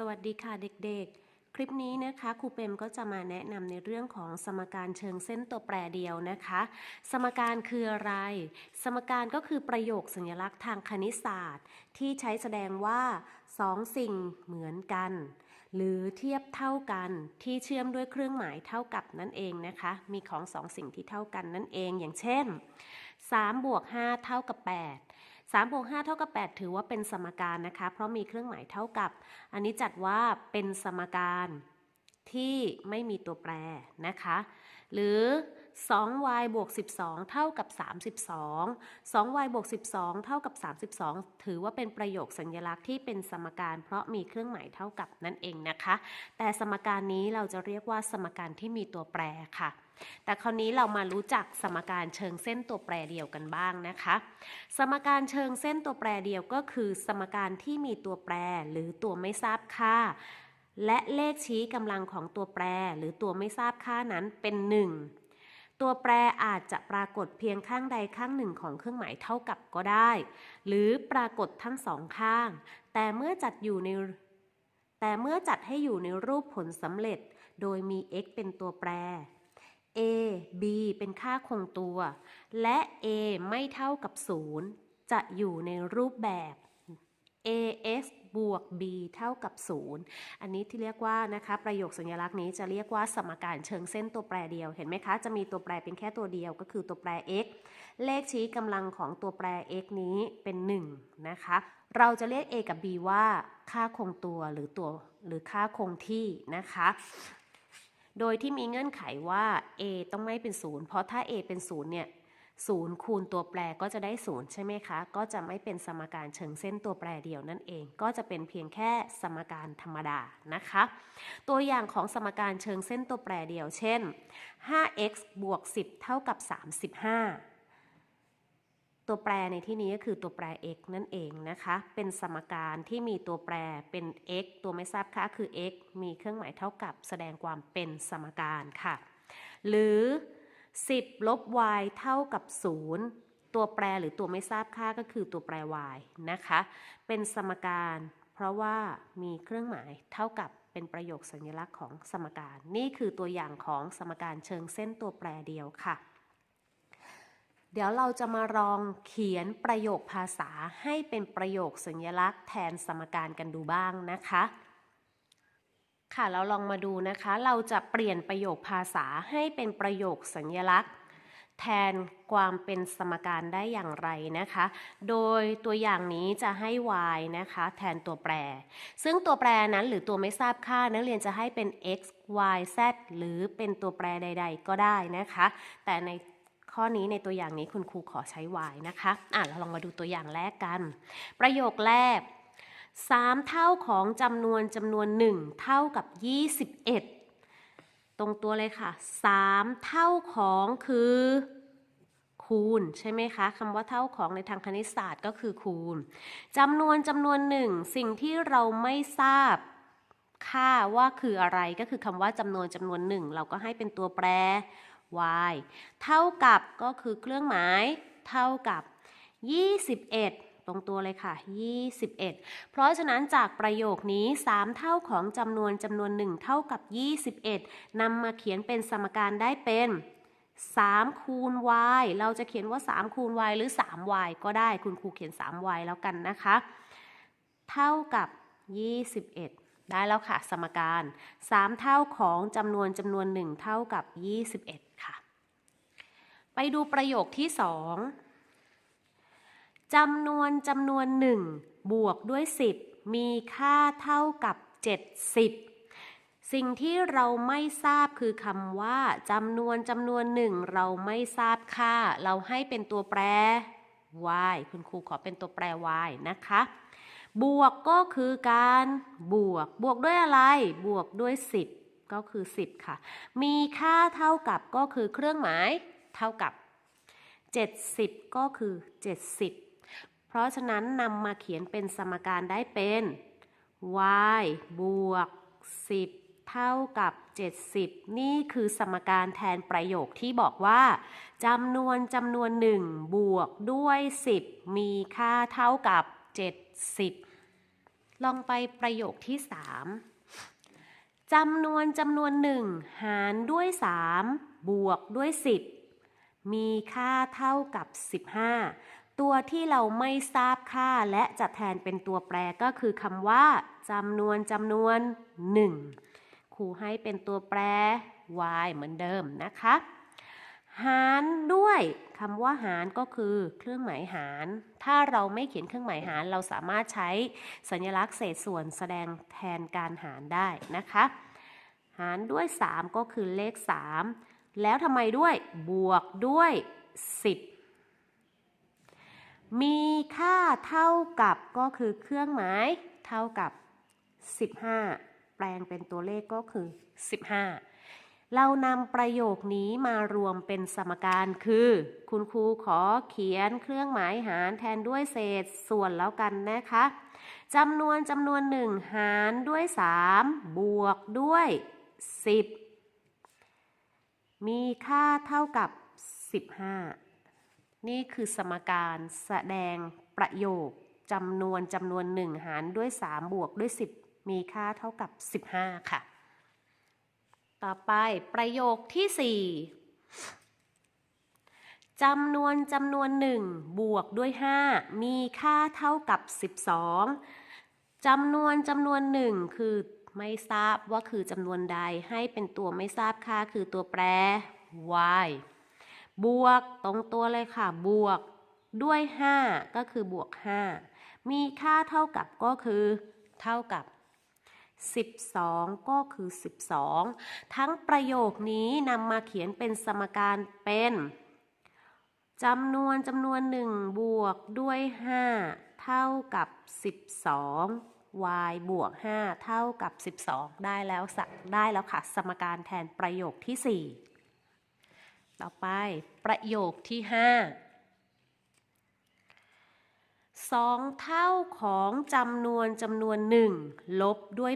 สวัสดีค่ะเด็กๆ คลิปนี้นะคะครูเปรมก็จะมาแนะนำในเรื่องของสมการเชิงเส้นตัวแปรเดียวนะคะ สมการคืออะไร สมการก็คือประโยคสัญลักษณ์ทางคณิตศาสตร์ ที่ใช้แสดงว่าสองสิ่งเหมือนกัน หรือเทียบเท่ากันที่เชื่อมด้วยเครื่องหมายเท่ากับนั่นเองนะคะ มีของสองสิ่งที่เท่ากันนั่นเองอย่างเช่น3บวก5เท่ากับ8 3บวก5เท่ากับ 8 ถือว่าเป็นสมการนะคะ เพราะมีเครื่องหมายเท่ากับ อันนี้จัดว่าเป็นสมการที่ไม่มีตัวแปรนะคะ หรือ 2y บวก 12 เท่ากับ 32 2y บวก 12 เท่ากับ 32 ถือว่าเป็นประโยคสัญลักษณ์ที่เป็นสมการ เพราะมีเครื่องหมายเท่ากับนั่นเองนะคะ แต่สมการนี้เราจะเรียกว่าสมการที่มีตัวแปรค่ะ แต่คราวนี้เรามารู้จักสมการเชิงเส้นตัวแปรเดียวกันบ้างนะคะ สมการเชิงเส้นตัวแปรเดียวก็คือ สมการที่มีตัวแปรหรือตัวไม่ทราบค่า และเลขชี้กำลังของตัวแปรหรือตัวไม่ทราบค่านั้นเป็น 1ตัวแปรอาจจะปรากฏเพียงข้างใดข้างหนึ่งของเครื่องหมายเท่ากับก็ได้ หรือปรากฏทั้งสองข้าง แต่เมื่อจัดอยู่ใน แต่เมื่อจัดให้อยู่ในรูปผลสำเร็จ โดยมี x เป็นตัวแปร a b เป็นค่าคงตัว และ a ไม่เท่ากับ 0 จะอยู่ในรูปแบบ as บวก b เท่ากับ 0 อันนี้ที่เรียกว่านะคะประโยคสัญลักษณ์นี้จะเรียกว่าสมการเชิงเส้นตัวแปรเดียว เห็นไหมคะ จะมีตัวแปรเป็นแค่ตัวเดียวก็คือตัวแปร x เลขชี้กำลังของตัวแปร x นี้เป็น 1 นะคะ เราจะเรียก a กับ b ว่าค่าคงตัวหรือตัวหรือค่าคงที่นะคะ โดยที่มีเงื่อนไขว่า a ต้องไม่เป็น0เพราะถ้า a เป็น0เนี่ย0คูณตัวแปรก็จะได้0ใช่ไหมคะ ก็จะไม่เป็นสมการเชิงเส้นตัวแปรเดียวนั่นเอง ก็จะเป็นเพียงแค่สมการธรรมดานะคะ ตัวอย่างของสมการเชิงเส้นตัวแปรเดียว เช่น 5x บวก 10 เท่ากับ 35 ตัวแปรในที่นี้ก็คือตัวแปร x นั่นเองนะคะ เป็นสมการที่มีตัวแปรเป็น x ตัวไม่ทราบค่าคือ x มีเครื่องหมายเท่ากับแสดงความเป็นสมการค่ะ หรือ 10 ลบ y เท่ากับ 0 ตัวแปรหรือตัวไม่ทราบค่าก็คือตัวแปร y นะคะ เป็นสมการ เพราะว่ามีเครื่องหมายเท่ากับเป็นประโยคสัญลักษณ์ของสมการ นี่คือตัวอย่างของสมการเชิงเส้นตัวแปรเดียวค่ะ เดี๋ยวเราจะมาลองเขียนประโยคภาษาให้เป็นประโยคสัญลักษณ์แทนสมการกันดูบ้างนะคะ ค่ะเราลองมาดูนะคะ เราจะเปลี่ยนประโยคภาษาให้เป็นประโยคสัญลักษณ์ แทนความเป็นสมการได้อย่างไรนะคะ โดยตัวอย่างนี้จะให้ y นะคะ แทนตัวแปร ซึ่งตัวแปรนั้นหรือตัวไม่ทราบค่านักเรียนจะให้เป็น x y z หรือเป็นตัวแปรใด ๆ ก็ได้นะคะ แต่ใน ข้อนี้ในตัวอย่างนี้คุณครูขอใช้ y นะคะอะเราลองมาดูตัวอย่างแรกกัน ประโยคแรก 3 เท่าของจำนวนจำนวน 1 เท่ากับ 21 ตรงตัวเลยค่ะ 3 เท่าของคือคูณใช่ไหมคะคำว่าเท่าของในทางคณิตศาสตร์ก็คือคูณจำนวนจำนวนหนึ่งสิ่งที่เราไม่ทราบค่าว่าคืออะไรก็คือคำว่าจำนวนจำนวนหนึ่งเราก็ให้เป็นตัวแปร y เท่ากับก็คือเครื่องหมายเท่ากับ 21ตรงตัวเลยค่ะ 21 เพราะฉะนั้นจากประโยคนี้ 3 เท่าของจำนวนจำนวน 1 เท่ากับ 21 นำมาเขียนเป็นสมการได้เป็น 3 คูณ y เราจะเขียนว่า 3 คูณ y หรือ 3y ก็ได้คุณครูเขียน 3y แล้วกันนะคะ เท่ากับ 21 ได้แล้วค่ะ สมการ 3 เท่าของจำนวนจำนวน 1 เท่ากับ 21 ไปดูประโยคที่2จำนวนจำนวน1บวกด้วย 10 มีค่าเท่ากับ 70 สิ่งที่เราไม่ทราบคือคำว่าจำนวนจำนวนหนึ่งเราไม่ทราบค่า เราให้เป็นตัวแปร y คุณครูขอเป็นตัวแปร y นะคะ บวกก็คือการบวก บวกด้วยอะไร บวกด้วย 10 ก็คือ 10 ค่ะ มีค่าเท่ากับก็คือเครื่องหมาย เท่ากับ 70 ก็คือ 70 เพราะฉะนั้นนำมาเขียนเป็นสมการได้เป็น y บวก 10 เท่ากับ 70 นี่คือสมการแทนประโยคที่บอกว่าจำนวนจำนวนหนึ่งบวกด้วย 10 มีค่าเท่ากับ 70 ลองไปประโยคที่ 3จำนวนจำนวนหนึ่งหารด้วย 3 บวกด้วย 10 มีค่าเท่ากับ 15 ตัวที่เราไม่ทราบค่าและจะแทนเป็นตัวแปรก็คือคำว่าจำนวนจำนวน 1 ครูให้เป็นตัวแปร y เหมือนเดิมนะคะ หารด้วยคำว่าหารก็คือเครื่องหมายหาร ถ้าเราไม่เขียนเครื่องหมายหาร เราสามารถใช้สัญลักษณ์เศษส่วนแสดงแทนการหารได้นะคะ หารด้วย 3 ก็คือเลข 3 แล้วทำไมด้วย บวกด้วย 10 มีค่าเท่ากับก็คือเครื่องหมายเท่ากับ 15 แปลงเป็นตัวเลขก็คือ 15 เรานำประโยคนี้มารวมเป็นสมการคือ คุณครูขอเขียนเครื่องหมายหารแทนด้วยเศษส่วนแล้วกันนะคะจำนวนจำนวนหนึ่งหารด้วย 3 บวกด้วย 10 มีค่าเท่ากับ 15 นี่คือสมการแสดงประโยคจำนวนจำนวนหนึ่งหารด้วย 3 บวกด้วย 10 มีค่าเท่ากับ 15 ค่ะ ต่อไปประโยคที่ 4จำนวนจำนวนหนึ่งบวกด้วย 5 มีค่าเท่ากับ 12จำนวนจำนวนหนึ่งคือ ไม่ทราบว่าคือจำนวนใดให้เป็นตัวไม่ทราบค่าคือตัวแปร y บวกตรงตัวเลยค่ะ บวกด้วย 5 ก็คือบวก 5 มีค่าเท่ากับก็คือ เท่ากับ 12 ก็คือ 12 ทั้งประโยคนี้นำมาเขียนเป็นสมการเป็นจำนวนจำนวนหนึ่งบวกด้วย 5 เท่ากับ 12 y บวก 5 เท่ากับ 12 ได้แล้วสักได้แล้วค่ะ สมการแทนประโยคที่ 4 ต่อไปประโยคที่5สองเท่าของจำนวนจำนวนหนึ่งลบด้วย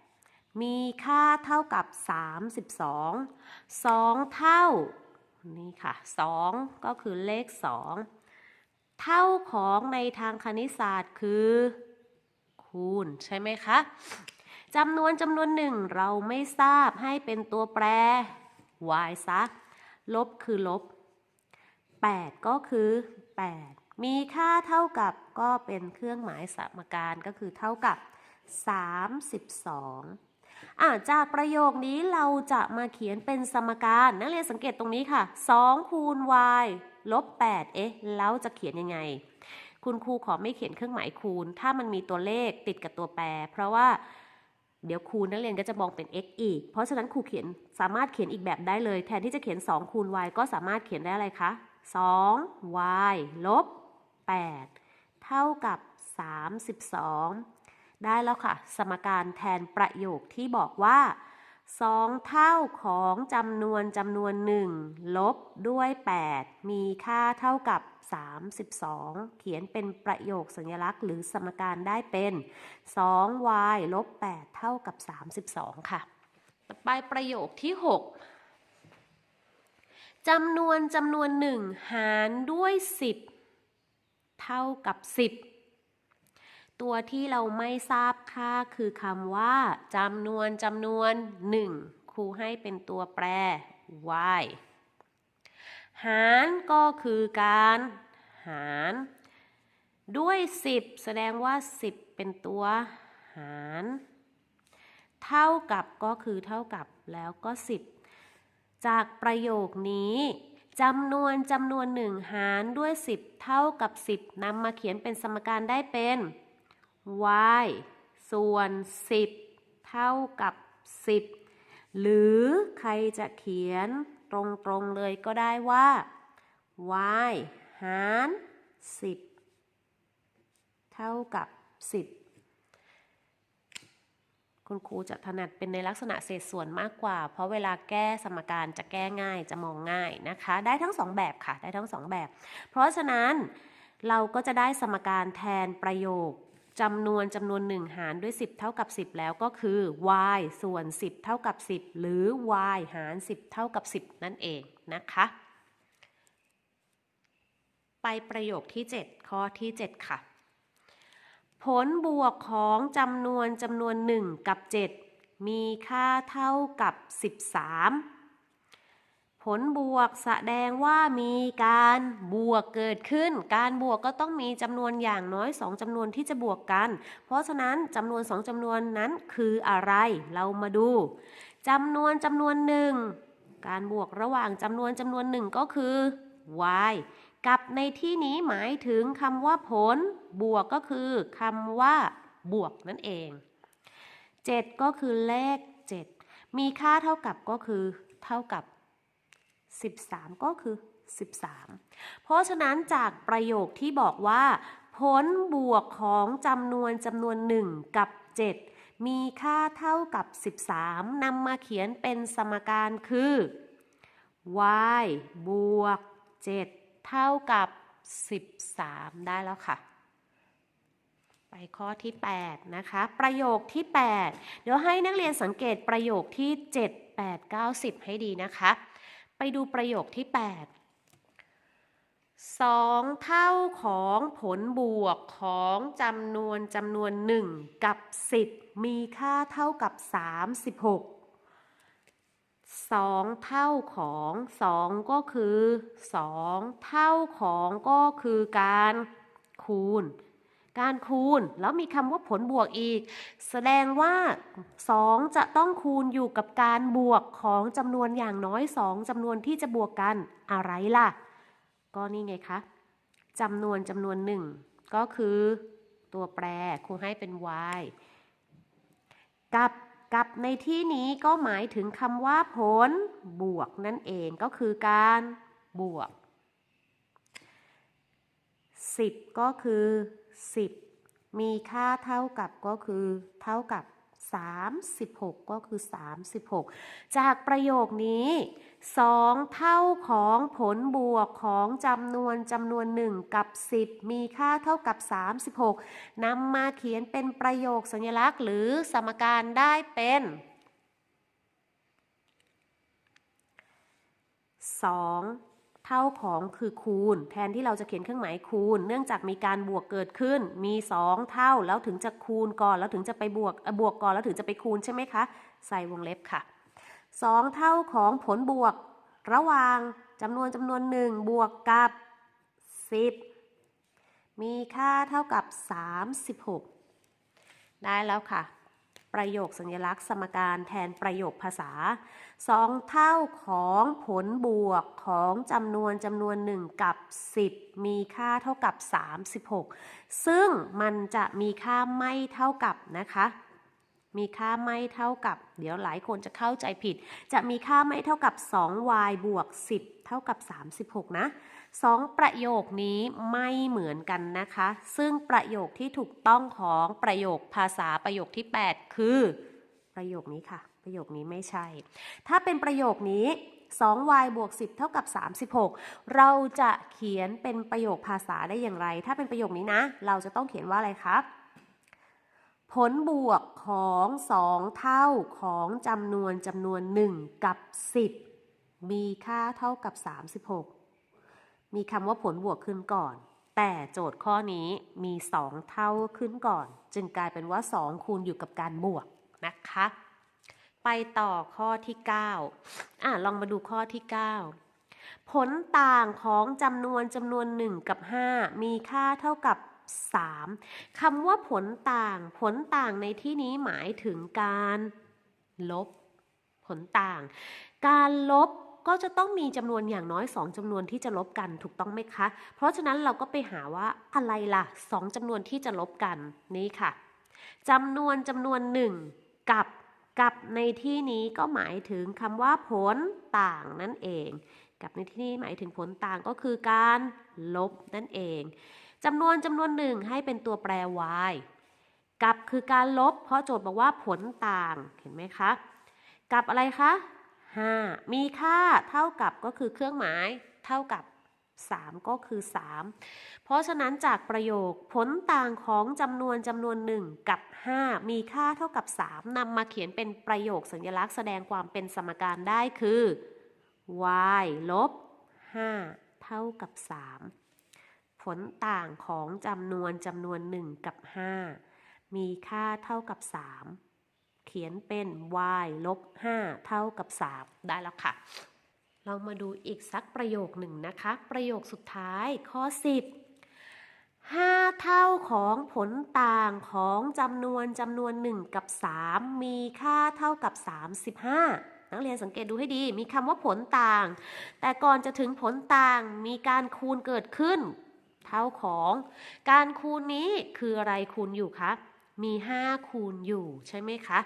8 มีค่าเท่ากับ 32 2 เท่า นี่ค่ะ 2 ก็คือเลข 2 เท่าของในทางคณิตศาสตร์คือ คูณ ใช่ไหมคะจำนวนจำนวนหนึ่งเราไม่ทราบให้เป็นตัวแปร y ซะ ลบคือลบ 8 ก็คือ 8 มีค่าเท่ากับก็เป็นเครื่องหมายสมการก็คือเท่ากับ 32อ่าจากประโยคนี้เราจะมาเขียนเป็นสมการ นักเรียนสังเกตตรงนี้ค่ะ 2 คูณ y ลบ 8 เอ๊ะ แล้วจะเขียนยังไง คุณครูขอไม่เขียนเครื่องหมายคูณ ถ้ามันมีตัวเลขติดกับตัวแปร เพราะว่าเดี๋ยวคูณนักเรียนก็จะมองเป็น x อีก เพราะฉะนั้นครูเขียนสามารถเขียนอีกแบบได้เลย แทนที่จะเขียน 2 คูณ y ก็สามารถเขียนได้อะไรคะ 2y ลบ 8 เท่ากับ 32 ได้แล้วค่ะ สมการแทนประโยคที่บอกว่า 2 เท่าของจำนวนจำนวนหนึ่งลบด้วย 8 มีค่าเท่ากับ 32 เขียนเป็นประโยคสัญลักษณ์หรือสมการได้เป็น 2y ลบ 8 เท่ากับ 32 ค่ะ ต่อไปประโยคที่ 6 จำนวนจำนวนหนึ่งหารด้วย 10 เท่ากับ 10 ตัวที่เราไม่ทราบ ค่าคือคำว่าจำนวนจำนวน 1 ครูให้เป็นตัวแปร y หารก็คือการหารด้วย 10 แสดงว่า 10 เป็นตัวหาร เท่ากับก็คือเท่ากับแล้วก็ 10 จากประโยคนี้จำนวนจำนวนหนึ่งหารด้วย 10 เท่ากับ 10นำมาเขียนเป็นสมการได้เป็น y ส่วน 10 เท่ากับ 10 หรือใครจะเขียนตรงๆเลยก็ได้ว่า y หาร 10 เท่ากับ 10 คุณครูจะถนัดเป็นในลักษณะเศษส่วนมากกว่า เพราะเวลาแก้สมการจะแก้ง่ายจะมองง่ายนะคะ ได้ทั้งสองแบบค่ะ ได้ทั้งสองแบบ เพราะฉะนั้นเราก็จะได้สมการแทนประโยค จำนวนจำนวนหนึ่งหารด้วย 10 เท่ากับ 10 แล้วก็คือ y ส่วน 10 เท่ากับ 10 หรือ y หาร 10 เท่ากับ 10 นั่นเองนะคะ ไปประโยคที่ 7 ข้อที่ 7 ค่ะผผลบวกของจำนวนจำนวน 1 กับ 7 มีค่าเท่ากับ 13 ผลบวกแสดงว่ามีการบวกเกิดขึ้น การบวกก็ต้องมีจำนวนอย่างน้อย 2จำนวนที่จะบวกกัน เพราะฉะนั้นจำนวน 2จำนวนนั้นคืออะไร เรามาดูจำนวนจำนวนหนึ่งการบวกระหว่างจำนวนจำนวนหนึ่งก็คือ y กับในที่นี้หมายถึงคำว่าผล บวกก็คือคำว่า บวกนั่นเอง 7 ก็คือเลข 7 มีค่าเท่ากับก็คือ เท่ากับ 13 ก็คือ 13 เพราะฉะนั้นจากประโยคที่บอกว่า ผลบวกของจำนวนจำนวน 1 กับ 7 มีค่าเท่ากับ 13นำมาเขียนเป็นสมการคือ y บวก 7 เท่ากับ 13 ได้แล้วค่ะ ไปข้อที่ 8 นะคะ ประโยคที่ 8 เดี๋ยวให้นักเรียนสังเกตประโยคที่ 7 8 9 10 ให้ดีนะคะ ไปดูประโยคที่ 8 2 เท่าของผลบวกของจำนวนจำนวน 1 กับ 10 มีค่าเท่ากับ 36 2 เท่าของ 2 ก็คือ 2 เท่าของก็คือการคูณ การคูณ แล้วมีคำว่าผลบวกอีก แสดงว่า 2 จะต้องคูณอยู่กับการบวกของจำนวนอย่างน้อย 2จำนวนที่จะบวกกันอะไรล่ะ ก็นี่ไงคะจำนวนจำนวนหนึ่งก็คือตัวแปรครูให้เป็น y กับกับในที่นี้ก็หมายถึงคำว่าผลบวกนั่นเองก็คือการบวก 10 ก็คือ 10 มีค่าเท่ากับก็คือเท่ากับ 36 ก็คือ 36 จากประโยคนี้ 2 เท่าของผลบวกของจำนวนจำนวน 1 กับ 10 มีค่าเท่ากับ 36นำมาเขียนเป็นประโยคสัญลักษณ์ หรือสมการได้เป็น 2 เท่าของคือคูณ แทนที่เราจะเขียนเครื่องหมายคูณ เนื่องจากมีการบวกเกิดขึ้น มี 2 เท่าแล้วถึงจะคูณก่อน แล้วถึงจะไปบวกบวกก่อนแล้วถึงจะไปคูณใช่ไหมคะ ใส่วงเล็บค่ะ 2 เท่าของผลบวก ระหว่างจำนวนจำนวน 1 บวกกับ 10 มีค่าเท่ากับ 36 ได้แล้วค่ะ ประโยคสัญลักษณ์สมการแทนประโยคภาษา 2 เท่าของผลบวกของจำนวนจำนวน 1 กับ 10 มีค่าเท่ากับ 36 ซึ่งมันจะมีค่าไม่เท่ากับนะคะ มีค่าไม่เท่ากับ เดี๋ยวหลายคนจะเข้าใจผิด จะมีค่าไม่เท่ากับ 2y บวก 10 เท่ากับ 36 นะสองประโยคนี้ไม่เหมือนกันนะคะ ซึ่งประโยคที่ถูกต้องของประโยคภาษาประโยคที่ 8 คือ ประโยคนี้ค่ะ ประโยคนี้ไม่ใช่ ถ้าเป็นประโยคนี้ 2y บวก 10 เท่ากับ 36 เราจะเขียนเป็นประโยคภาษาได้อย่างไร ถ้าเป็นประโยคนี้นะ เราจะต้องเขียนว่าอะไรครับ ผลบวกของ2เท่าของจำนวนจำนวน1กับ10มีค่าเท่ากับ36มีคำว่าผลบวกขึ้นก่อน แต่โจทย์ข้อนี้มี2เท่าขึ้นก่อน จึงกลายเป็นว่า2คูณอยู่กับการบวกนะคะ ไปต่อข้อที่9อะลองมาดูข้อที่9ผลต่างของจำนวนจำนวน1กับ5มีค่าเท่ากับ 3คำว่าผลต่างผลต่างในที่นี้หมายถึงการลบ ผลต่าง การลบก็จะต้องมีจำนวนอย่างน้อย 2จำนวนที่จะลบกันถูกต้องไหมคะ เพราะฉะนั้นเราก็ไปหาว่าอะไรล่ะ 2จำนวนที่จะลบกันนี่ค่ะจำนวนจำนวน 1 กับกับในที่นี้ก็หมายถึงคำว่าผลต่างนั่นเอง กับในที่นี้หมายถึงผลต่างก็คือการลบนั่นเอง จำนวนจำนวนหนึ่งให้เป็นตัวแปร y กับคือการลบ เพราะโจทย์บอกว่าผลต่าง เห็นไหมคะ กับอะไรคะ 5 มีค่าเท่ากับก็คือเครื่องหมาย เท่ากับ 3 ก็คือ 3 เพราะฉะนั้นจากประโยคผลต่างของจำนวนจำนวน 1 กับ 5 มีค่าเท่ากับ 3นำมาเขียนเป็นประโยคสัญลักษณ์แสดงความเป็นสมการได้คือ y ลบ 5 เท่ากับ 3 ผลต่างของจำนวนจำนวน 1 กับ 5 มีค่าเท่ากับ 3 เขียนเป็น y ลบ 5 เท่ากับ 3 ได้แล้วค่ะ เรามาดูอีกสักประโยคหนึ่งนะคะ ประโยคสุดท้ายข้อ 10 5 เท่าของผลต่างของจำนวนจำนวน 1 กับ 3 มีค่าเท่ากับ 35นักเรียนสังเกตดูให้ดี มีคำว่าผลต่าง แต่ก่อนจะถึงผลต่าง มีการคูณเกิดขึ้น เท่าของ การคูณนี้คืออะไรคูณอยู่คะมี 5 คูณอยู่ใช่ไหมคะ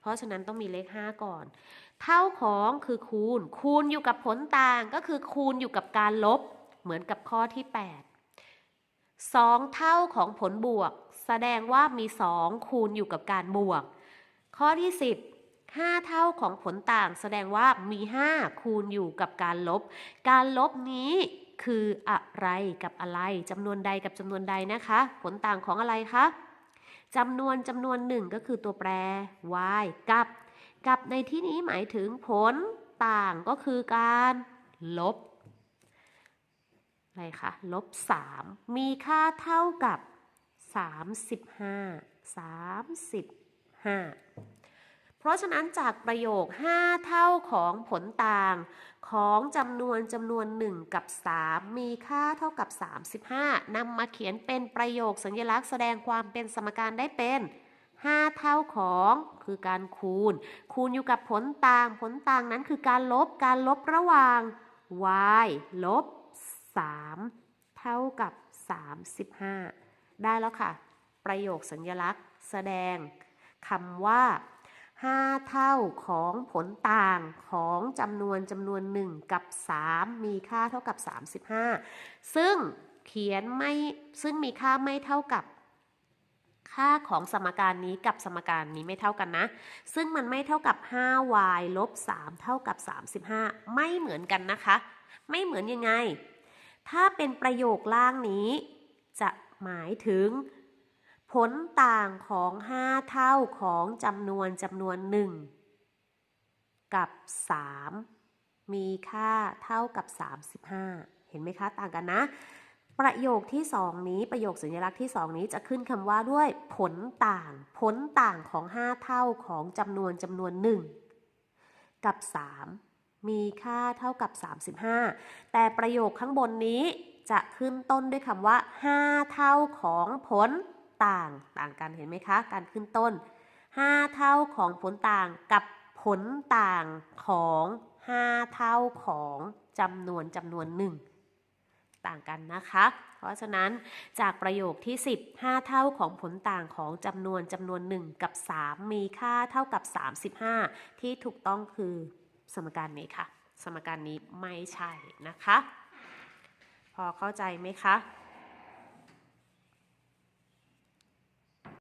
เพราะฉะนั้นต้องมีเลข 5 ก่อน เท่าของคือคูณ คูณอยู่กับผลต่างก็คือคูณอยู่กับการลบ เหมือนกับข้อที่ 8 2 เท่าของผลบวก แสดงว่ามี 2 คูณอยู่กับการบวก ข้อที่ 10 5 เท่าของผลต่างแสดงว่ามี 5 คูณอยู่กับการลบ การลบนี้ คืออะไรกับอะไรจำนวนใดกับจำนวนใดนะคะ ผลต่างของอะไรคะจำนวนจำนวนหนึ่งก็คือตัวแปร y กับ กับในที่นี้หมายถึงผลต่างก็คือการลบอะไรคะลบ 3 มีค่าเท่ากับ 35 35 ราะฉะนั้นจากประโยค 5 เท่าของผลต่างของจำนวนจำนวน 1 กับ 3 มีค่าเท่ากับ 35นำมาเขียนเป็นประโยคสัญลักษณ์แสดงความเป็นสมการได้เป็น 5 เท่าของคือการคูณ คูณอยู่กับผลต่างผลต่างนั้นคือการลบการลบระหว่าง y ลบ 3 เท่ากับ 35 ได้แล้วค่ะ ประโยคสัญลักษณ์แสดงคำว่า 5 เท่าของผลต่างของจำนวนจำนวน 1 กับ 3 มีค่าเท่ากับ 35 ซึ่งเขียนไม่ซึ่งมีค่าไม่เท่ากับค่าของสมการนี้กับสมการนี้ไม่เท่ากันนะ ซึ่งมันไม่เท่ากับ 5y ลบ 3 เท่ากับ 35 ไม่เหมือนกันนะคะ ไม่เหมือนยังไง ถ้าเป็นประโยคล่างนี้ จะหมายถึง ผลต่างของ 5 เท่าของจำนวนจำนวน 1 กับ 3 มีค่าเท่ากับ 35 เห็นไหมคะ ต่างกันนะ ประโยคที่ 2 นี้ประโยคสัญลักษณ์ที่ 2 นี้จะขึ้นคำว่าด้วยผลต่าง ผลต่างของ 5 เท่าของจำนวนจำนวน 1 กับ 3 มีค่าเท่ากับ 35 แต่ประโยคข้างบนนี้จะขึ้นต้นด้วยคำว่า 5 เท่าของผล ต่างต่างกันเห็นไหมคะ การขึ้นต้น 5 เท่าของผลต่างกับผลต่างของ 5 เท่าของจำนวนจำนวนหนึ่งต่างกันนะคะ เพราะฉะนั้นจากประโยคที่ 10 5 เท่าของผลต่างของจำนวนจำนวน 1 กับ 3 มีค่าเท่ากับ 35 ที่ถูกต้องคือสมการนี้ค่ะ สมการนี้ไม่ใช่นะคะ พอเข้าใจไหมคะ